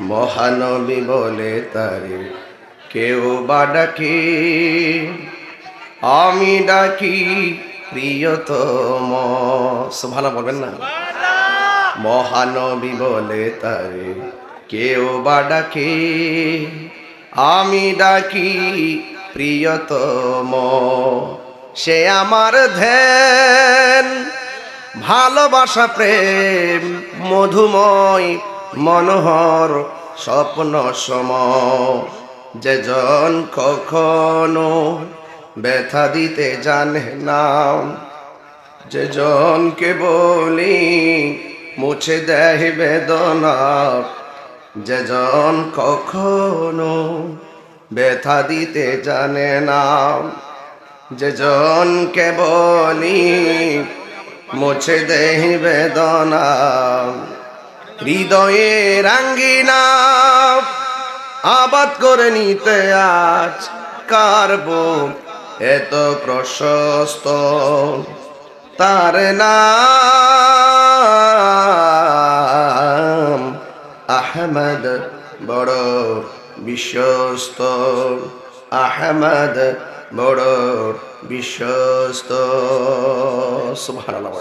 মহানবী বলে তারে কেউ বা ডাকে? আমি ডাকি প্রিয়তম। সুভানা বলবেন না? মহানবী বলে তারে কেউ বা ডাকে? আমি ডাকি প্রিয়তম। সে আমার ধ্যান ভালোবাসা প্রেম মধুময় মনোহর স্বপ্ন সম। যেজন কখনো ব্যথা দিতে জানে না যেজনকে বলি মুছে দেয় বেদনা যেজন কখনো ব্যথা দিতে জানে না যেজনকে বলি মুছে দেহ বেদনা। হৃদয়ে রাঙ্গিনা আবাদ করে নিতে আজ কার বুক এত প্রশস্ত। তার নাম আহমদ, বড় বিশ্বস্ত। আহমদ, বড় বিশ্বস্ত। সুবহানাল্লাহ।